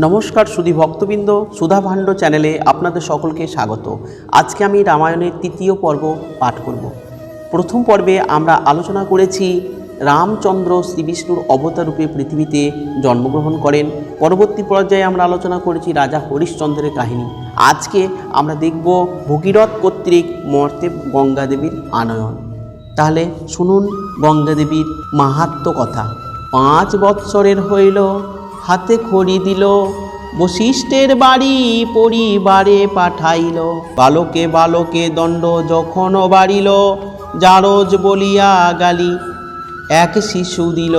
নমস্কার সুধী ভক্তবৃন্দ, সুধা ভাণ্ড চ্যানেলে আপনাদের সকলকে স্বাগত। আজকে আমি রামায়ণের তৃতীয় পর্ব পাঠ করব। প্রথম পর্বে আমরা আলোচনা করেছি, রামচন্দ্র শ্রীবিষ্ণুর অবতার রূপে পৃথিবীতে জন্মগ্রহণ করেন। পরবর্তী পর্যায়ে আমরা আলোচনা করেছি রাজা হরিশ্চন্দ্রের কাহিনী। আজকে আমরা দেখব ভগীরথ কর্তৃক মর্তে গঙ্গা দেবীর আনয়ন। তাহলে শুনুন গঙ্গা দেবীর মাহাত্ম কথা। পাঁচ বৎসরের হইল হাতে খড়ি দিল, বশিষ্ঠের বাড়ি পরিবারে পাঠাইল। বালকে বালকে দণ্ড যখন বাড়িল, জারজ বলিয়া গালি এক শিশু দিল।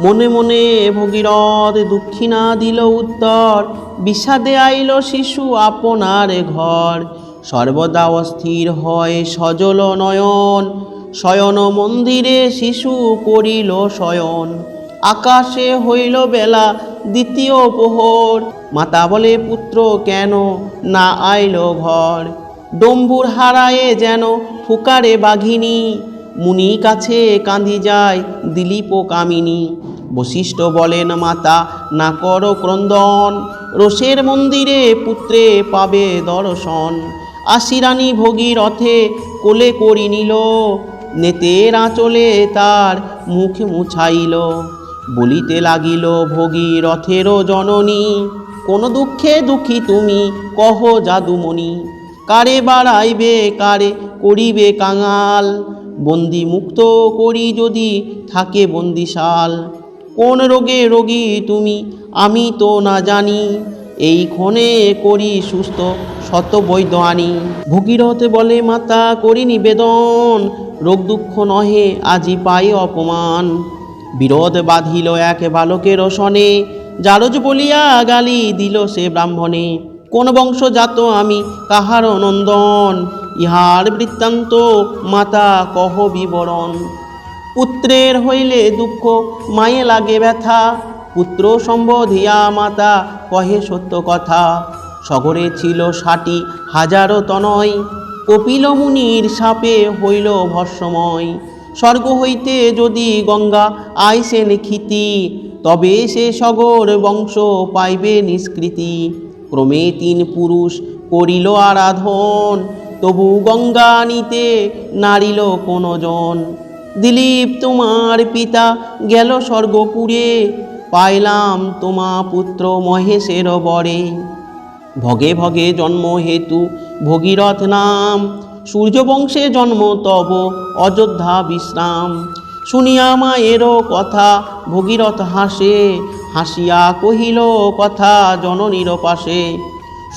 মনে মনে ভগীরথ দক্ষিণা দিল উত্তর, বিষাদে আইল শিশু আপনার ঘর। সর্বদা অস্থির হয় সজল নয়ন, শয়ন মন্দিরে শিশু করিল শয়ন। আকাশে হইল বেলা, দ্বিতীয় প্রহর। মাতা বলে, পুত্র, কেন না আইল ঘর? ডম্বুর হারায়ে যেন ফুকারে বাঘিনী। মুনি কাছে কাঁদি যায় দিলীপ কামিনী। বশিষ্ঠ বলেন, মাতা, না কর ক্রন্দন। রসের মন্দিরে পুত্রে পাবে দর্শন। আশিরানী ভগীরথে কোলে করি নিল। নেতের আঁচলে তার মুখ মুছাইল। বলিতে লাগিল ভগীরথেরও জননী, কোন দুঃখে দুঃখী তুমি? কহ জাদুমণি, কারে বাড়াইবে, কারে করিবে কাঙাল? বন্দি মুক্ত করি যদি থাকে বন্দিশাল। কোন রোগে রোগী তুমি, আমি তো না জানি। এই ক্ষণে করি সুস্থ শত বৈদ্য আনি ভগীরথ বলে, মাতা, করি নিবেদন। রোগ দুঃখ নহে, আজি পাই অপমান। বিরোধ বাঁধিল এক বালকের সনে জারজ বলিয়া গালি দিল সে ব্রাহ্মণে, কোন বংশজাত আমি কাহার নন্দন? ইহার বৃত্তান্ত মাতা কহ বিবরণ। পুত্রের হইলে দুঃখ, মায়ে লাগে ব্যথা। পুত্র সম্বোধিয়া মাতা কহে সত্য কথা। সগরে ছিল ষাটি হাজারো তনয়। কপিল মুনির সাপে হইল ভস্যময় স্বর্গ হইতে যদি গঙ্গা আইসে লিখিতি তবে সে সগর বংশ পাইবে নিষ্কৃতি। ক্রমে তিন পুরুষ করিল আরাধন, তবু গঙ্গা নিতে নারিল কোনো জন। দিলীপ, তোমার পিতা গেল স্বর্গপুরে, পাইলাম তোমা পুত্র মহেশের বরে। ভগে ভগে জন্ম হেতু ভগীরথ নাম সূর্যবংশে জন্ম তব অযোধ্যা বিশ্রাম। শুনিয়া মায়েরও কথা, ভগীরথ হাসে, হাসিয়া কহিল, কথা জননীর পাশে।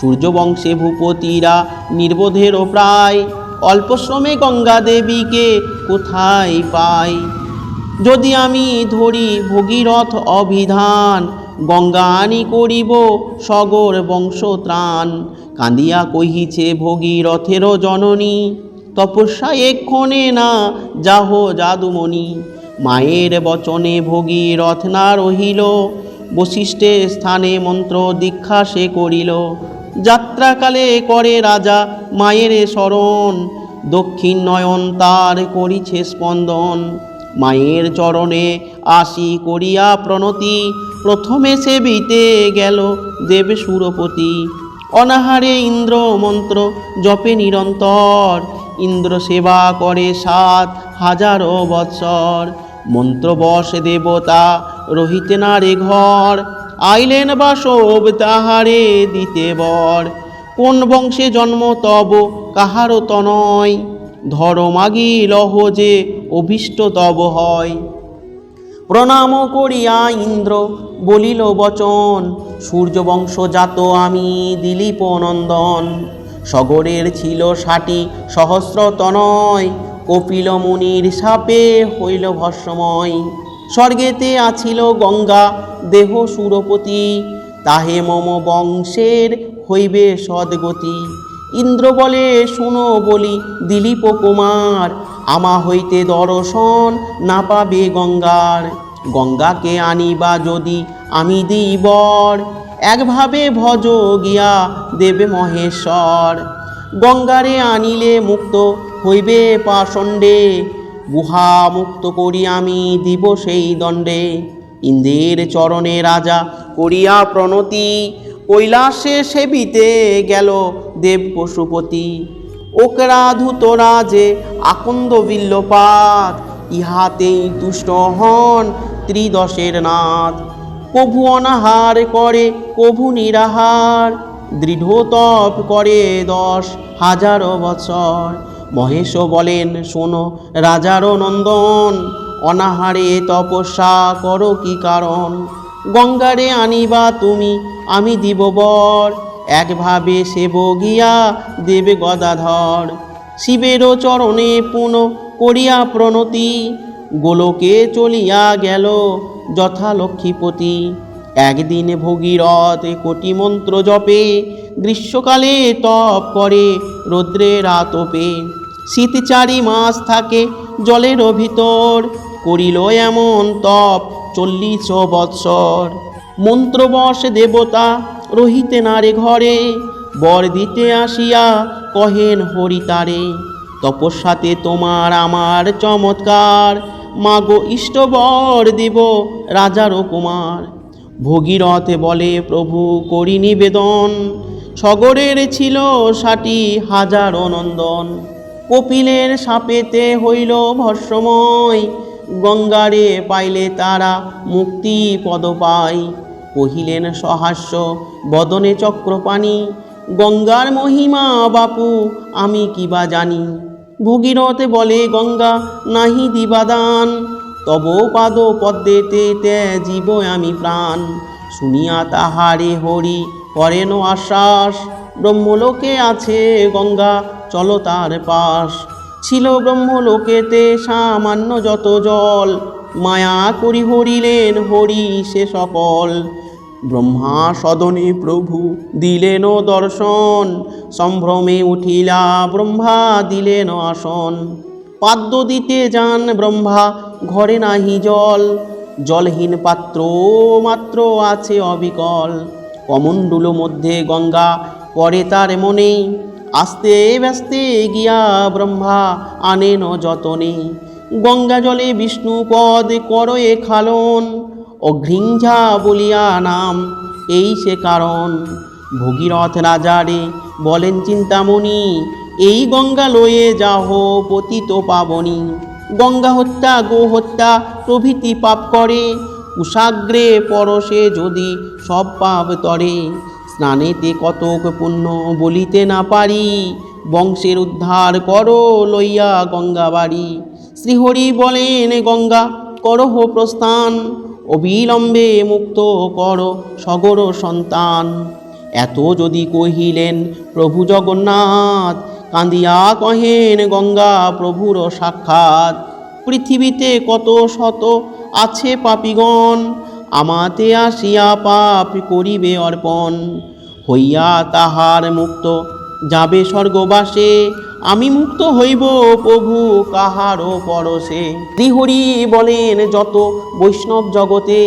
সূর্যবংশে ভূপতিরা নির্বোধেরও প্রায়। অল্প শ্রমে গঙ্গা দেবীকে কোথায় পাই? যদি আমি ধরি ভগীরথ অভিধান গঙ্গা আনি করিব সগর বংশ ত্রাণ কাঁদিয়া কহিছে ভগীরথেরও জননী, তপস্যা এক্ষণে না, যাহ জাদুমণি। মায়ের বচনে ভগীরথ না রহিল, বশিষ্ঠের স্থানে মন্ত্র দীক্ষা সে করিল। যাত্রাকালে করে রাজা মায়ের স্মরণ দক্ষিণ নয়ন তার করিছে স্পন্দন। মায়ের চরণে আসি করিয়া প্রণতি প্রথমে সেবিতে গেল দেব সুরপতি। অনাহারে ইন্দ্র মন্ত্র জপে নিরন্তর। ইন্দ্র সেবা করে সাত হাজারো বৎসর। মন্ত্রবশ দেবতা রহিতে না রে ঘর। আইলেন বা বাসব তাহারে দিতে বর। কোন বংশে জন্ম তব কাহারও তনয়। ধর মাগি লহ যে অভীষ্ট তব হয়। প্রণাম করিয়া ইন্দ্র বলিল, বচন সূর্যবংশজাত আমি দিলীপ নন্দন সগরের ছিল ষাটি সহস্র তনয়, কপিল মুনির সাপে হইল ভস্যময় স্বর্গেতে আছিল গঙ্গা, দেহ সুরপতি, তাহে মম বংশের হইবে সদ্গতি। ইন্দ্র বলে, শুনো বলি, দিলীপ কুমার, আমা হইতে দর্শন না পাবে গঙ্গার। গঙ্গাকে আনিবা যদি আমি দিই বর একভাবে ভজ গিয়া দেবে মহেশ্বর। গঙ্গারে আনিলে মুক্ত হইবে পাষণ্ডে। গুহা মুক্ত করি আমি দিব সেই দণ্ডে। ইন্দ্রের চরণে রাজা করিয়া প্রণতি। কৈলাসে সেবিতে গেল দেব পশুপতি। ওকরা ধূত রাজে আকন্দ বিল্লপাত। ইহাতেই তুষ্ট হন ত্রিদশের নাথ কভু অনাহার করে, কভু নিরাহার। দৃঢ় তপ করে দশ হাজারো বছর মহেশ বলেন, শোনো রাজারও নন্দন, অনাহারে তপস্যা করো কি কারণ? গঙ্গারে আনিবা তুমি, আমি দিব বর। একভাবে সেব গিয়া দেবে গদাধর। শিবেরও চরণে পুন করিয়া প্রণতি, গোলকে চলিয়া গেল যথা লক্ষ্মীপতি একদিন ভগীরথ কোটি মন্ত্র জপে, গ্রীষ্মকালে তপ করে, রৌদ্রের আতপে। শীত চারি মাস থাকে জলের ভিতর, করিল এমন তপ চল্লিশ বৎসর। মন্ত্রবশ দেবতা রহিতে নারে ঘরে, বর দিতে আসিয়া কহেন হরিতারে। তপস্যাতে তোমার আমার চমৎকার। মাগো ইষ্টবর দিব রাজারও কুমার। ভগীরথে বলে, প্রভু, করি নিবেদন। সগরের ছিল ষাটি হাজার নন্দন। কপিলের সাপেতে হইল ভস্যময় গঙ্গারে পাইলে তারা মুক্তি পদ পায় কহিলেন, সহাস্য, বদনে চক্রপাণি। গঙ্গার মহিমা বাপু, আমি কিবা জানি? ভগীরথ বলে, গঙ্গা, নাহি দিবাদান। তব পাদ পদ্মেতে জীব আমি প্রাণ। শুনিয়া তাহারে হরি করেন আশ্বাস, ব্রহ্মলোকে আছে গঙ্গা, চলো তার পাশ। ছিল ব্রহ্মলোকেতে সামান্য যত জল, মায়া করি হরিলেন হরি সে সকল। ব্রহ্মা সদনে প্রভু দিলেন দর্শন, সম্ভ্রমে উঠিলা ব্রহ্মা দিলেন আসন। পাদ্য দিতে যান ব্রহ্মা, ঘরে নাহি জল। জলহীন পাত্র মাত্র আছে অবিকল। কমণ্ডুল মধ্যে গঙ্গা পরে তার মনে। আস্তে ব্যস্তে গিয়া ব্রহ্মা আনেন যতনে। গঙ্গা জলে বিষ্ণু পদ করয়ে খালন। অঘ্রিঞ্ঝা বলিয়া নাম এই সে কারণ। ভগীরথ রাজারে বলেন চিন্তামণি, এই গঙ্গা লয়ে যাহ পতিত পাবনি। গঙ্গা হত্যা গো হত্যা প্রভৃতি পাপ করে। কুশাগ্রে পরশে যদি সব পাপ তরে। স্নানেতে কতক পুণ্য বলিতে না পারি। বংশের উদ্ধার করো লইয়া গঙ্গা বাড়ি। শ্রীহরি বলেন, গঙ্গা করহ প্রস্থান। অবিলম্বে মুক্ত কর, সগর সন্তান। এত যদি কহিলেন, প্রভু জগন্নাথ কান্দিয়া কহেন গঙ্গা প্রভুর সাক্ষাৎ। পৃথিবীতে কত শত আছে পাপিগণ, আমাতে আসিয়া পাপ করিবে অর্পণ। হইয়া তাহার মুক্ত যাবে স্বর্গবাসে আমি মুক্ত হইব প্রভু কাহারও পরশে। শ্রীহরি বলেন, যত বৈষ্ণব জগতে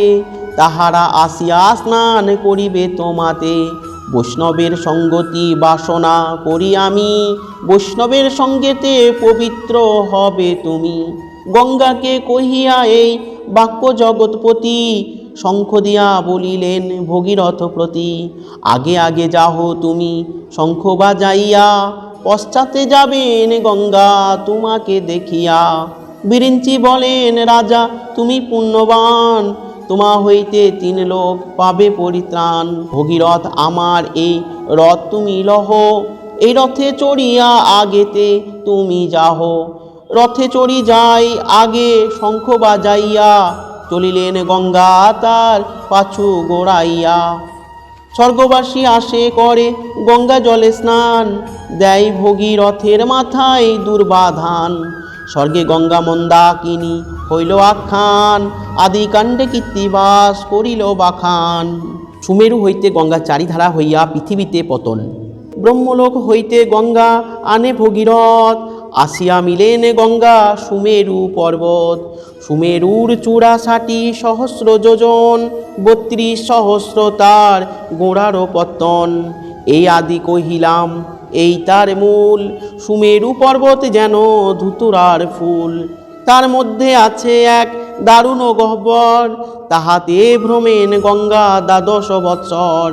তাহারা আসিয়া স্নান করিবে তোমাতে। বৈষ্ণবের সঙ্গতি বাসনা করি আমি, বৈষ্ণবের সঙ্গেতে পবিত্র হবে তুমি। গঙ্গাকে কহিয়া এই বাক্য জগৎপতি শঙ্খ দিয়া বলিলেন ভগীরথ প্রতি, আগে আগে যাহ তুমি শঙ্খ বাজাইয়া পশ্চাতে যাবেন গঙ্গা তোমাকে দেখিয়া। বিরিঞ্চি বলেন, রাজা, তুমি পুণ্যবান। তোমা হইতে তিন লোক পাবে পরিত্রাণ। ভগীরথ, আমার এই রথ তুমি লহ। এই রথে চড়িয়া আগেতে তুমি যাহ। রথে চড়ি যাই, আগে শঙ্খ বাজাইয়া, চলিলেন গঙ্গা তার পাছু গোড়াইয়া। স্বর্গবাসী আসে করে, গঙ্গা জলে স্নান দেয় ভগীরথের মাথায় দুর্বাধান। স্বর্গে গঙ্গা মন্দা কিনি হইল আখ্যান আদি কাণ্ডে কীর্তিবাস করিল বাখান। সুমেরু হইতে গঙ্গা চারিধারা হইয়া পৃথিবীতে পতন। ব্রহ্মলোক হইতে গঙ্গা আনে ভগীরথ আসিয়া মিলেন গঙ্গা সুমেরু পর্বত। সুমেরুর চূড়াশাটি সহস্র যোজন, বত্রিশ সহস্র তার গোড়ারও পত্তন। এই আদি কহিলাম, এই তার মূল। সুমেরু পর্বত যেন ধুতুরার ফুল। তার মধ্যে আছে এক দারুণ গহ্বর। তাহাতে ভ্রমেন গঙ্গা দ্বাদশ বৎসর।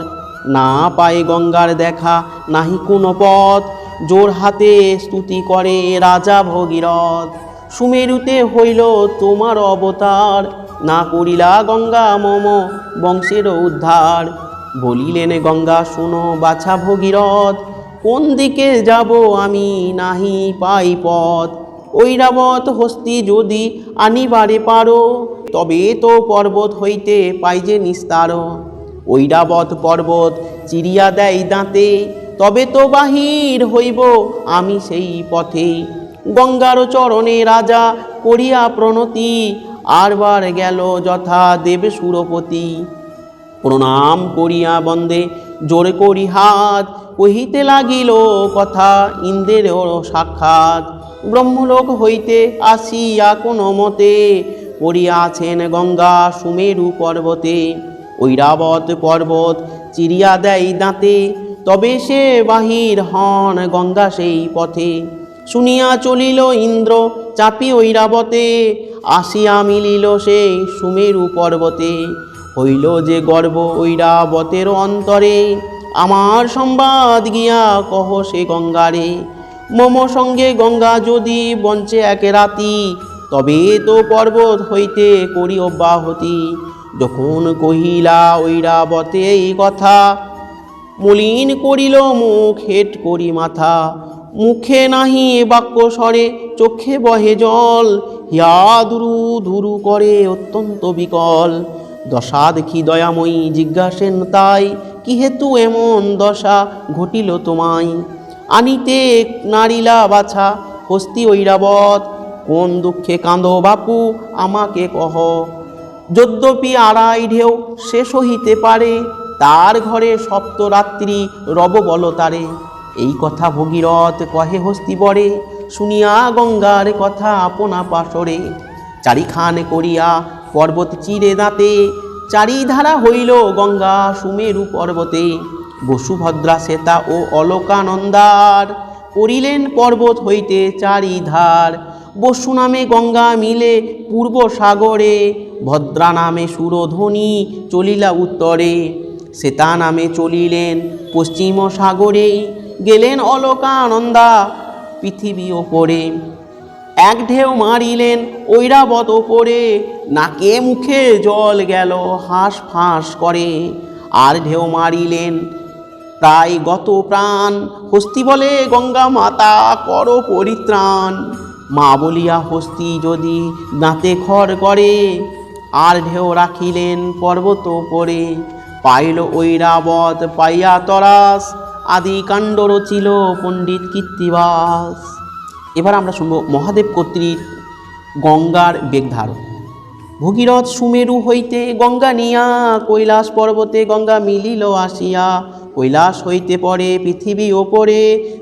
না পায় গঙ্গার দেখা নাহি কোনো পথ। জোর হাতে স্তুতি করে রাজা ভগীরথ। সুমেরুতে হইল তোমার অবতার, না করিলা গঙ্গা মম বংশের উদ্ধার। বলিলেন, গঙ্গা, শুনো বাছা ভগীরথ, কোন দিকে যাব আমি নাহি পাই পথ? ঐরাবত হস্তি যদি আনিবারে পারো, তবে তো পর্বত হইতে পাই যে নিস্তার। ঐরাবত পর্বত চিরিয়া দেয় দাঁতে তবে তো বাহির হইব, আমি সেই পথে গঙ্গার চরণে রাজা করিয়া প্রণতি, আরবার গেল যথা দেব সুরপতি। প্রণাম করিয়া বন্দে, জোরে করি হাত, কহিতে লাগিল কথা, ইন্দ্রের সাক্ষাৎ। ব্রহ্মলোক হইতে আসিয়া কোনো মতে পড়িয়াছেন গঙ্গা সুমেরু পর্বতে। ঐরাবত পর্বত চিরিয়া দেয় দাঁতে তবে সে বাহির হন গঙ্গা সেই পথে। শুনিয়া চলিল ইন্দ্র, চাপি ঐরাবতে, আসিয়া মিলিল সেই সুমেরু পর্বতে। হইল যে গর্ব ঐরাবতের অন্তরে, আমার সংবাদ গিয়া কহ সে গঙ্গারে, মম সঙ্গে গঙ্গা যদি বঞ্চে এক রাতি, তবে তো পর্বত হইতে করি অব্যাহতি। যখন কহিলা ঐরাবতে এই কথা মলিন করিল মুখ, হেট করি মাথা। মুখে নাহি এ বাক্য স্বরে, চোখে বহে জল। হিয়া দুরু ধুরু করে অত্যন্ত বিকল। দশা দেখি দয়াময়ী জিজ্ঞাসেন, তাই কি হেতু এমন দশা ঘটিল তোমায়? আনিতে নারিলা বাছা, হস্তি ঐরাবত। কোন দুঃখে কাঁদো বাপু, আমাকে কহ। যদ্যপি আড়াই ঢেউ শেষ হইতে পারে তার ঘরে সপ্তরাত্রি রব বল তারে। এই কথা ভগীরথ কহে হস্তি বরে, শুনিয়া গঙ্গার কথা আপনা পাশরে। চারিখান করিয়া পর্বত চিরে দাঁতে, চারিধারা হইল গঙ্গা সুমেরু পর্বতে। বসুভদ্রা, শ্বেতা ও অলোকানন্দার করিলেন পর্বত হইতে চারিধার। বসু নামে গঙ্গা মিলে পূর্ব সাগরে, ভদ্রা নামে সুরধ্বনি চলিলা উত্তরে। শ্বেতা নামে চলিলেন, পশ্চিম সাগরে গেলেন অলকানন্দা পৃথিবী ওপরে। এক ঢেউ মারিলেন ঐরাবত ওপরে, নাকে মুখে জল গেল, হাঁস ফাঁস করে। আর ঢেউ মারিলেন প্রায় গত প্রাণ, হস্তি বলে, গঙ্গা মাতা, কর পরিত্রাণ। মা বলিয়া হস্তি যদি দাঁতে খড় করে, আর ঢেউ রাখিলেন পর্বত পরে পাইল ঐরাবত, পাইয়া তরাস, আদি কাণ্ড রচিল পণ্ডিত কীর্তিবাস। এবার আমরা শুনব মহাদেব কর্তৃর গঙ্গার বেগধারণ ভগীরথ সুমেরু হইতে গঙ্গা নিয়া, কৈলাস পর্বতে গঙ্গা মিলিল আসিয়া, কৈলাস হইতে পরে পৃথিবী ওপরে,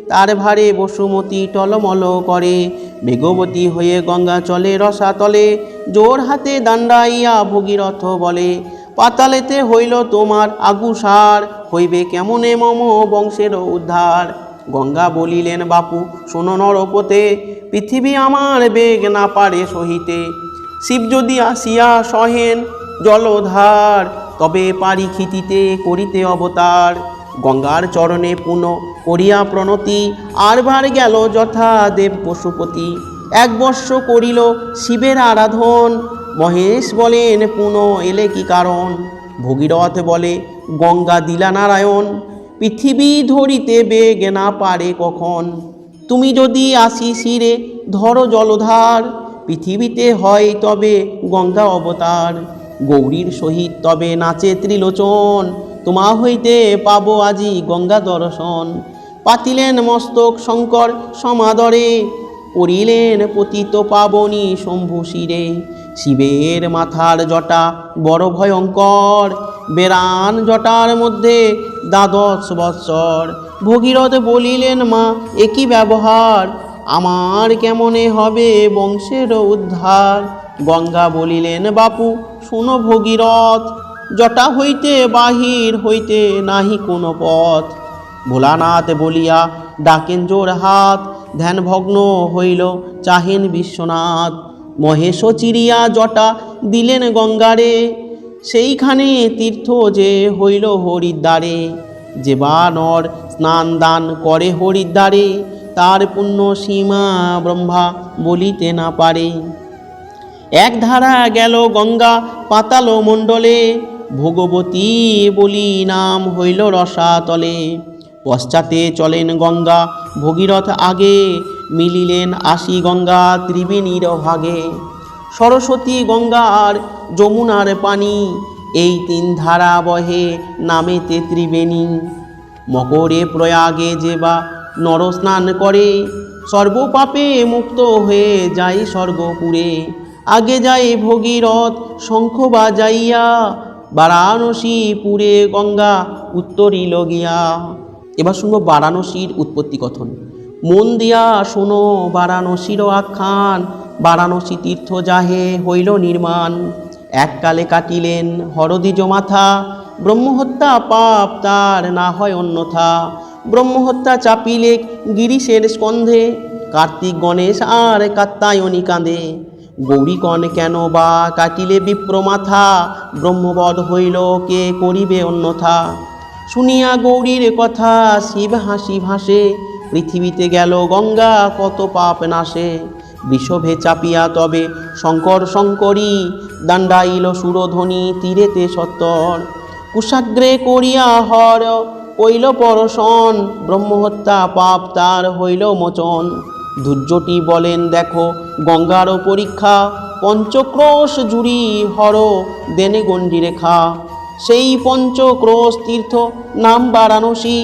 তার ভারে বসুমতী টলমল করে। বেগবতী হয়ে গঙ্গা চলে রসাতলে, জোর হাতে দাণ্ডাইয়া ভগীরথ বলে পাতালেতে হইল তোমার আগুসার, হইবে কেমনে মম বংশের উদ্ধার? গঙ্গা বলিলেন, বাপু, শোনো নরপতে, পৃথিবী আমার বেগ না পারে সহিতে। শিব যদি আসিয়া সহেন জলধার, তবে পারি খিতিতে করিতে অবতার। গঙ্গার চরণে পুন করিয়া প্রণতি আরবার গেল যথা দেব পশুপতি এক বর্ষ করিল শিবের আরাধন মহেশ বলেন, পুন এলে কি কারণ? ভগীরথ বলে, গঙ্গা দিলা নারায়ণ পৃথিবী ধরিতে বেগে না পারে কখন? তুমি যদি আসি শিরে, ধরো জলধার, পৃথিবীতে হয় তবে গঙ্গা অবতার। গৌরীর সহিত তবে নাচে ত্রিলোচন, তোমা হইতে পাব আজি গঙ্গা দর্শন। পাতিলেন মস্তক শঙ্কর সমাদরে পড়িলেন পতিত পাবনী শম্ভু শিরে। শিবের মাথার জটা বড় ভয়ঙ্কর। বেরান জটার মধ্যে দ্বাদশ বৎসর। ভগীরথ বলিলেন, মা একই ব্যবহার? আমার কেমনে হবে বংশের উদ্ধার? গঙ্গা বলিলেন, বাপু, শুনো ভগীরথ, জটা হইতে বাহির হইতে নাহি কোনো পথ। ভোলানাথ বলিয়া ডাকেন জোর হাত ধ্যান ভগ্ন হইল চাহেন বিশ্বনাথ। মহেশ চিরিয়া জটা দিলেন গঙ্গারে। সেইখানে তীর্থ যে হইল হরিদ্বারে, যে বানর স্নান দান করে হরিদ্বারে, তার পুণ্য সীমা ব্রহ্মা বলিতে না পারে। এক ধারা গেল গঙ্গা পাতাল মণ্ডলে, ভগবতী বলি নাম হইল রসাতলে। পশ্চাতে চলেন গঙ্গা ভগীরথ আগে মিলিলেন আশি গঙ্গা ত্রিবেণীর ভাগে। সরস্বতী গঙ্গা আর যমুনার পানি, এই তিন ধারা বহে নামেতে ত্রিবেণী। মকরে প্রয়াগে যে বা নরস্নান করে, সর্বপাপে মুক্ত হয়ে যায় স্বর্গপুরে। আগে যায় ভগীরথ শঙ্খ বাজাইয়া বারাণসী পুরে গঙ্গা উত্তরিল গিয়া। এবার শুনব বারাণসীর উৎপত্তি কথন। মন দিয়া শোনো বারাণসীর আখ্যান। বারাণসী তীর্থ যাহে হইল নির্মাণ। এককালে কাটিলেন হরদিজ মাথা। ব্রহ্মহত্যা পাপ তার না হয় অন্যথা। ব্রহ্মহত্যা চাপিলে গিরিশের স্কন্ধে। কার্তিক গণেশ আর কাত্তায়নী কাঁদে। গৌরীকণ কেন বা কাটিলে বিপ্রমাথা ব্রহ্মবধ হইল কে করিবে অন্যথা? শুনিয়া গৌরীর কথা শিব হাসি ভাসে। পৃথিবীতে গেল গঙ্গা, কত পাপ নাশে। বিষভে চাপিয়া তবে শঙ্কর শঙ্করী দাণ্ডাইল সুরধ্বনি তীরেতে সত্তর। কুশাগ্রে করিয়া হর কইল পরশন, ব্রহ্মহত্যা পাপ তার হইল মোচন। ধৈর্যটি বলেন, দেখো গঙ্গারও পরীক্ষা, পঞ্চক্রোশ জুড়ি হর দেনে গণ্ডি রেখা। সেই পঞ্চক্রোশ তীর্থ নাম বারাণসী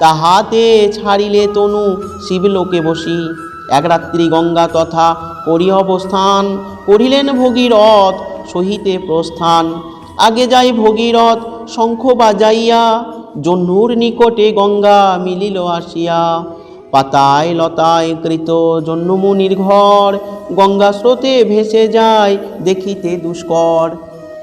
তাহাতে ছাড়িলে তনু শিবলোকে বসি। এক রাত্রি গঙ্গা তথা করি অবস্থান করিলেন ভগীরথ সহিতে প্রস্থান। আগে যাই ভগীরথ শঙ্খ বাজাইয়া জহ্নুর নিকটে গঙ্গা মিলিল আসিয়া। পাতায় লতায় কৃত জন্মমুনির ঘর, গঙ্গা স্রোতে ভেসে যায় দেখিতে দুষ্কর।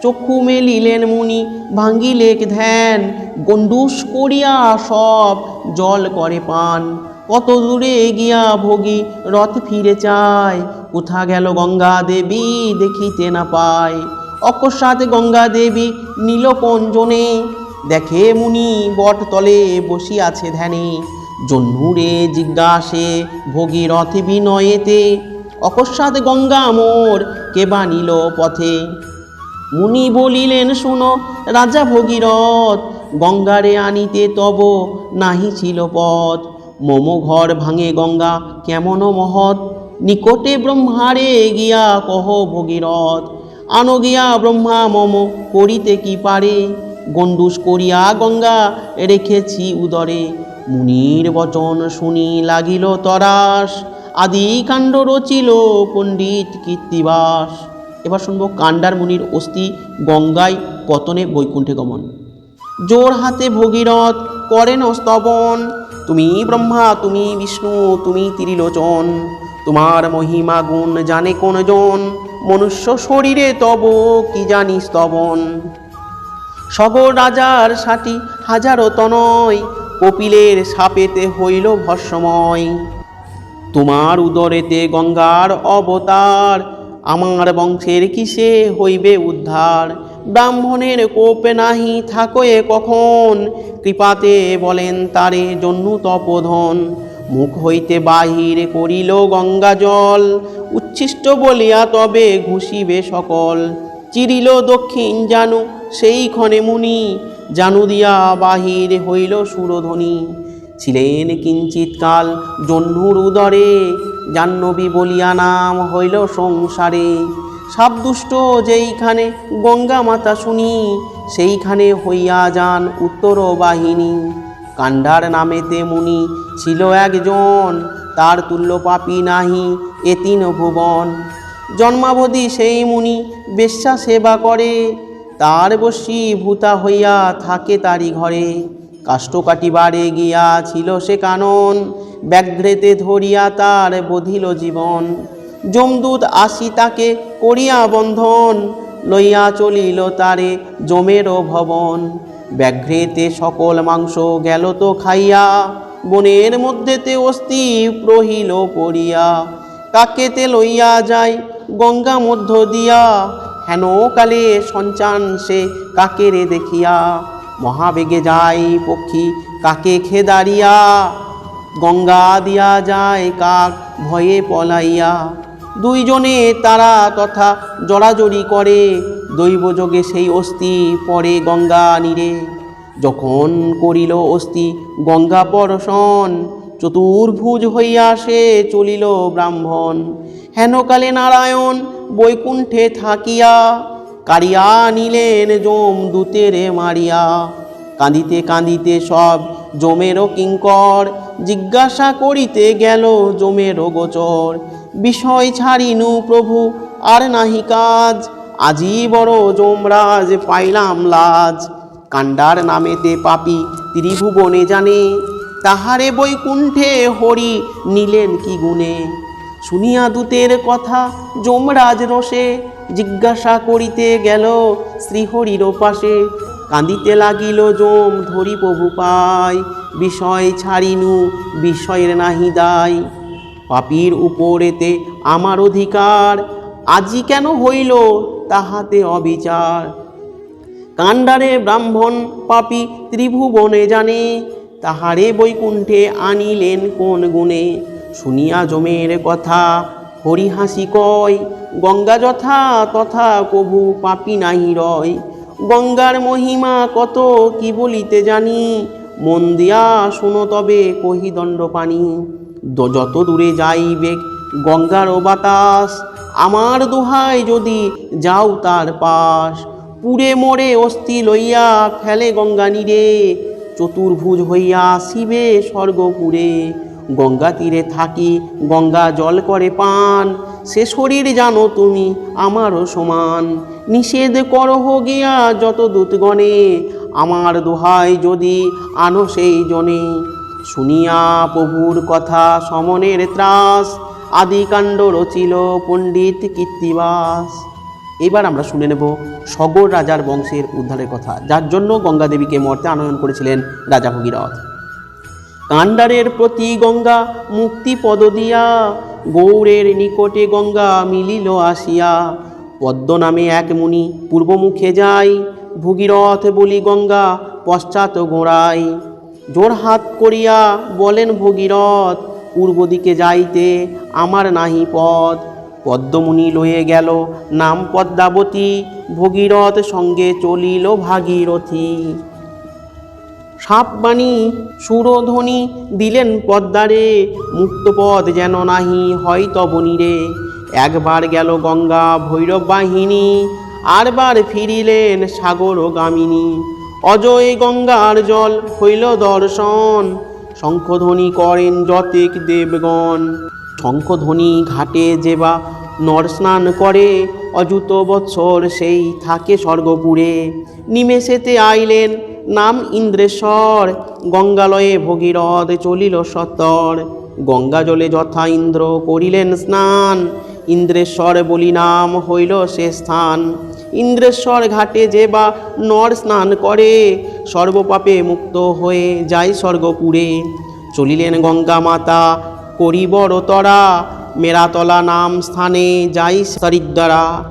চক্ষু মেলিলেন মুনি, ভাঙ্গিলেক ধ্যান। গণ্ডুস করিয়া সব জল করে পান। কত দূরে গিয়া ভোগী রথ ফিরে চায়। কোথা গেল গঙ্গা দেবী দেখিতে না পায়। অকস্মাৎ গঙ্গা দেবী নীলকঞ্জনে দেখে মুনি বট তলে বসিয়াছে ধ্যানে। জহ্নুরে জিজ্ঞাসে ভগীরথ বিনয়েতে, অকস্মাৎ গঙ্গা মোর কেবা নিল পথে? মুনি বলিলেন, শুনো, রাজা ভগীরথ, গঙ্গারে আনিতে তব নাহি ছিল পথ। মম ঘর ভাঙে গঙ্গা, কেমন মহৎ? নিকটে ব্রহ্মারে গিয়া কহ ভগীরথ, আনো গিয়া ব্রহ্মা মম, করিতে কি পারে? গণ্ডুস করিয়া গঙ্গা রেখেছি উদরে। মুনির বচন শুনি লাগিল তরাস, আদি কাণ্ড রচিল পণ্ডিত কীর্তিবাস। এবার শুনব কাণ্ডার মুনির অস্থি, গঙ্গায় পতনে বৈকুণ্ঠে গমন। জোর হাতে ভগীরথ করেন স্তবন তুমি ব্রহ্মা, তুমি বিষ্ণু, তুমি তিরিলোচন। তোমার মহিমা গুণ জানে কোন জন মনুষ্য শরীরে তব কি জানি স্তবন। সগর রাজার সাটি হাজারো তনয়, কপিলের সাপেতে হইল ভস্মময়। তোমার উদরেতে গঙ্গার অবতার আমার বংশের কিসে হইবে উদ্ধার? ব্রাহ্মণের কোপে নাহি থাকয়ে কখন? কৃপাতে বলেন তারে জন্যু তপোধন। মুখ হইতে বাহির করিল গঙ্গা জল। উচ্ছিষ্ট বলিয়া তবে ঘুষিবে সকল। চিরিল দক্ষিণ জানু, সেই ক্ষণে মুনি। জানু দিয়া বাহির হইল সুরধ্বনি। ছিলেন কিঞ্চিৎকাল জহ্নুর উদরে। জাহ্নবী বলিয়া নাম হইল সংসারে। সাবদুষ্ট যেইখানে গঙ্গা মাতা শুনি, সেইখানে হইয়া যান উত্তর বাহিনী। কাণ্ডার নামেতে মুনি ছিল একজন, তার তুল্য পাপী নাহি এ তিন ভুবন। জন্মাবধি সেই মুনি বেশ্যা সেবা করে, তার বসি ভূতা হইয়া থাকে তারি ঘরে। কাষ্ঠ কাটিবারে গিয়া ছিল সে কানন ব্যাঘ্রেতে ধরিয়া তার বধিল জীবন। যমদূত আসি তাকে করিয়া বন্ধন, লইয়া চলিল তারে জমেরও ভবন। ব্যাঘ্রেতে সকল মাংস গেল তো খাইয়া, বনের মধ্যেতে অস্থি প্রহিল পড়িয়া। কাকেতে লইয়া যায়, গঙ্গা মধ্য দিয়া। হেন কালে সঞ্চান সে কাকেরে দেখিয়া। মহাবেগে যায় পক্ষী কাকে খেদারিয়া। গঙ্গা দিয়া যায় কাক ভয়ে পলাইয়া। দুইজনে তারা তথা জড়াজড়ি করে, দৈবযোগে সেই অস্থি পরে গঙ্গা নীরে। যখন করিল অস্থি গঙ্গা পরশন, চতুর্ভুজ হইয়া সে চলিল ব্রাহ্মণ। হেনকালে নারায়ণ বৈকুণ্ঠে থাকিয়া কারিয়া নিলেন জম দূতেরে মারিয়া। কাঁদিতে কাঁদিতে সব জমেরও কিঙ্কর জিজ্ঞাসা করিতে গেল জমেরও গোচর। বিষয় ছাড়িনু প্রভু, আর নাহি কাজ। আজি বড় যমরাজ, পাইলাম লাজ। কাণ্ডার নামেতে পাপি ত্রিভুবনে জানে। তাহারে বৈকুণ্ঠে হরি নিলেন কি গুণে? শুনিয়া দূতের কথা যমরাজ রসে জিজ্ঞাসা করিতে গেল শ্রীহরির পাশে কাঁদিতে লাগিল যম ধরি প্রভু পায় বিষয় ছাড়িনু, বিষয়ের নাহি দায় পাপীর উপরেতে আমার অধিকার, আজি কেন হইল তাহাতে অবিচার? কাণ্ডারে ব্রাহ্মণ পাপী ত্রিভুবনে জানে, তাহারে বৈকুণ্ঠে আনিলেন কোন গুণে? শুনিয়া জমের কথা হরি হাসি কয়, গঙ্গা যথা তথা কভু পাপি নাহি রয়। গঙ্গার মহিমা কত, কি বলিতে জানি? মন দিয়া শুনো তবে কহি দণ্ড পানি যত দূরে যাইবে গঙ্গার ও বাতাস, আমার দোহায় যদি যাও তার পাশ। পুরে মোড়ে অস্থি লইয়া ফেলে গঙ্গা নীরে, চতুর্ভুজ হইয়া শিবে স্বর্গপুরে। গঙ্গা তীরে থাকি, গঙ্গা জল করে পান, সে শরীর জানো তুমি আমারও সমান। নিষেধ করহ গিয়া যত দূতগণে, আমার দোহাই যদি আনো সেই জনে। শুনিয়া প্রভুর কথা সমনের ত্রাস, আদিকাণ্ড রচিল পণ্ডিত কীর্তিবাস। এবার আমরা শুনে নেব সগর রাজার বংশের উদ্ধারের কথা, যার জন্য গঙ্গা দেবীকে মর্তে আনয়ন করেছিলেন রাজা ভগীরথ। কাণ্ডারের প্রতি গঙ্গা মুক্তি পদ দিয়া, গৌরের নিকটে গঙ্গা মিলিল আসিয়া পদ্ম নামে এক মুনি পূর্বমুখে যাই, ভগীরথ বলি, গঙ্গা, পশ্চাৎ গোড়ায় জোর হাত করিয়া বলেন, ভগীরথ, পূর্ব দিকে যাইতে আমার নাহি পথ। পদ্মমুনি লয়ে গেল নাম পদ্মাবতী, ভগীরথ সঙ্গে চলিল ভাগীরথী। সাপবাণী সুরধ্বনি দিলেন পদ্মারে মুক্তপদ যেন নাহি হয় তবনীরে একবার গেল গঙ্গা ভৈরব বাহিনী আরবার ফিরিলেন সাগর গামিনী অজয় গঙ্গার জল হইল দর্শন, শঙ্খধ্বনি করেন যতেক দেবগণ। শঙ্খধ্বনি ঘাটে যেবা নর স্নান করে, অযুত বৎসর সেই থাকে স্বর্গপুরে। নিমেষেতে আইলেন নাম ইন্দ্রেশ্বর, গঙ্গালয়ে ভগীরথ চলিল সত্তর। গঙ্গা জলে যথা ইন্দ্র করিলেন স্নান ইন্দ্রেশ্বর বলি নাম হইল সে স্থান। ইন্দ্রেশ্বর ঘাটে যে বা নর স্নান করে, সর্বপাপে মুক্ত হয়ে যায় স্বর্গপুরে। চলিলেন গঙ্গা মাতা করি বড় তরা মেরাতলা নাম স্থানে যাই সরিদ্বারা।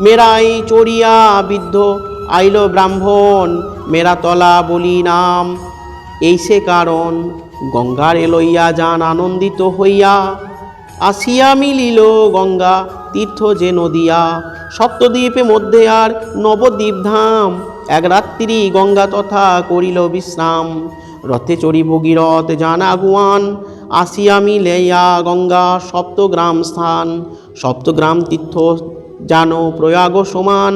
মেরাই চড়িয়া বিদ্ধ আইল ব্রাহ্মণ, মেরাতলা বলি নাম এই সে কারণ, গঙ্গার লইয়া যান আনন্দিত হইয়া। আসিয়া মিলিল গঙ্গা, তীর্থ যে নদিয়া, সপ্তদ্বীপে মধ্যে আর নবদ্বীপ ধাম। এক রাত্রি গঙ্গা তথা করিল বিশ্রাম। রথে চড়ি ভগীরথ যান আগুয়ান আসিয়া মিলেয়া গঙ্গা সপ্তগ্রাম স্থান। সপ্তগ্রাম তীর্থ জানো প্রয়াগ সমান,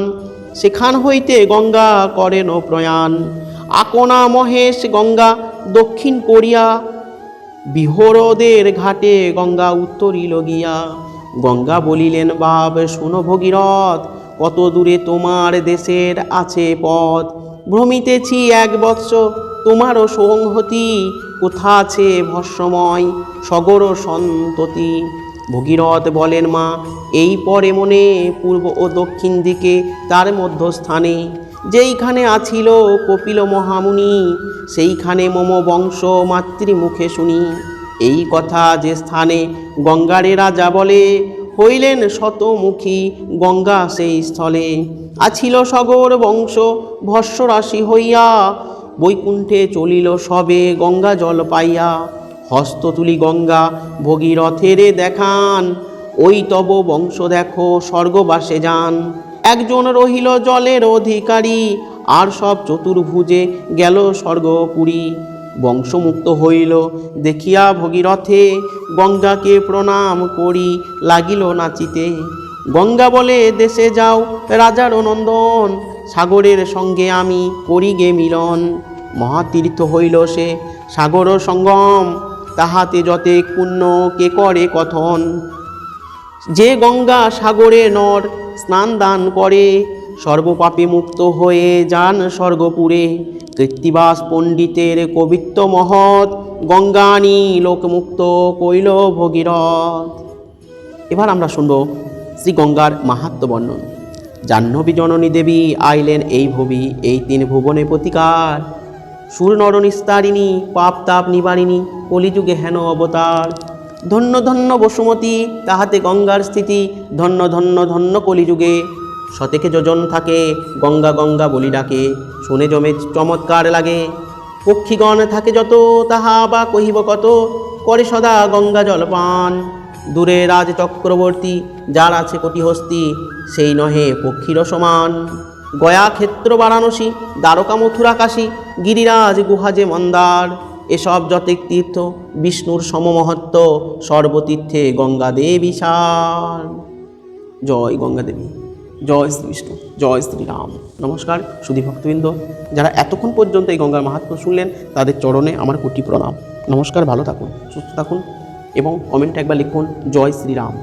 সেখান হইতে গঙ্গা করেন প্রয়াণ। আকোনা মহেশ গঙ্গা দক্ষিণ কোরিয়া বিহরদের ঘাটে গঙ্গা উত্তরিল গিয়া। গঙ্গা বলিলেন বাব শুনো ভগীরথ, কত দূরে তোমার দেশের আছে পথ। ভ্রমিতেছি এক বৎস তোমারও সংহতি কোথা আছে ভস্মময় সগর সন্ততি। ভগীরথ বলেন, মা, এই পরে মনে, পূর্ব ও দক্ষিণ দিকে, তার মধ্যস্থানে যেইখানে আছিল কপিল মহামুনি, সেইখানে মম বংশ মাতৃমুখে শুনি। এই কথা যে স্থানে গঙ্গারে রাজা বলে, হইলেন শতমুখী গঙ্গা সেই স্থলে। আছিল সগর বংশ ভস্যরাশি হইয়া, বৈকুণ্ঠে চলিল সবে গঙ্গা জল পাইয়া। হস্ত তুলি গঙ্গা ভগীরথেরে দেখান, ওই তব বংশ দেখো স্বর্গবাসে যান। একজন রহিল জলের অধিকারী, আর সব চতুর্ভুজে গেল স্বর্গপুরী। বংশমুক্ত হইল, দেখিয়া ভগীরথে গঙ্গাকে প্রণাম করি, লাগিল নাচিতে। গঙ্গা বলে, দেশে যাও, রাজার নন্দন, সাগরের সঙ্গে আমি করি গে মিলন। মহাতীর্থ হইল সে, সাগর সঙ্গম, তাহাতে যতে কুণ্য কে করে কথন? যে গঙ্গা সাগরে নর স্নান দান করে, সর্বপাপে মুক্ত হয়ে যান স্বর্গপুরে। কৃত্তিবাস পণ্ডিতের কবিত্ব মহৎ, গঙ্গানি লোকমুক্ত কৈল ভগীরথ। এবার আমরা শুনব শ্রী গঙ্গার মাহাত্ম বর্ণন। জাহ্নবী জননী দেবী আইলেন এই ভবি, এই তিন ভুবনে প্রতিকার। সুর নর নিস্তারিণী পাপ তাপ নিবারিণী, কলিযুগে হেন অবতার। ধন্য ধন্য বসুমতী, তাহাতে গঙ্গার স্থিতি, ধন্য ধন্য ধন্য কলিযুগে। শতেকে যোজন থাকে, গঙ্গা গঙ্গা বলি ডাকে, শুনে জমে চমৎকার লাগে। পক্ষীগণ থাকে যত, তাহা বা কহিব কত, করে সদা গঙ্গা জলপান। দূরে রাজ চক্রবর্তী, যার আছে কোটি হস্তি সেই নহে পক্ষীর সমান। গয়া ক্ষেত্র বারাণসী, দ্বারকা মথুরা কাশী গিরিরাজ গুহা যে মন্দার। এসব যতেক তীর্থ, বিষ্ণুর সমমহত্ব, সর্বতীর্থে গঙ্গা দেবী সার। জয় গঙ্গা দেবী জয় শ্রী বিষ্ণু জয় শ্রীরাম। নমস্কার, সুধী ভক্তবৃন্দ। যারা এতক্ষণ পর্যন্ত এই গঙ্গার মাহাত্ম্য শুনলেন, তাদের চরণে আমার কোটি প্রণাম। নমস্কার, ভালো থাকুন, সুস্থ থাকুন এবং কমেন্টে একবার লিখুন, জয় শ্রীরাম।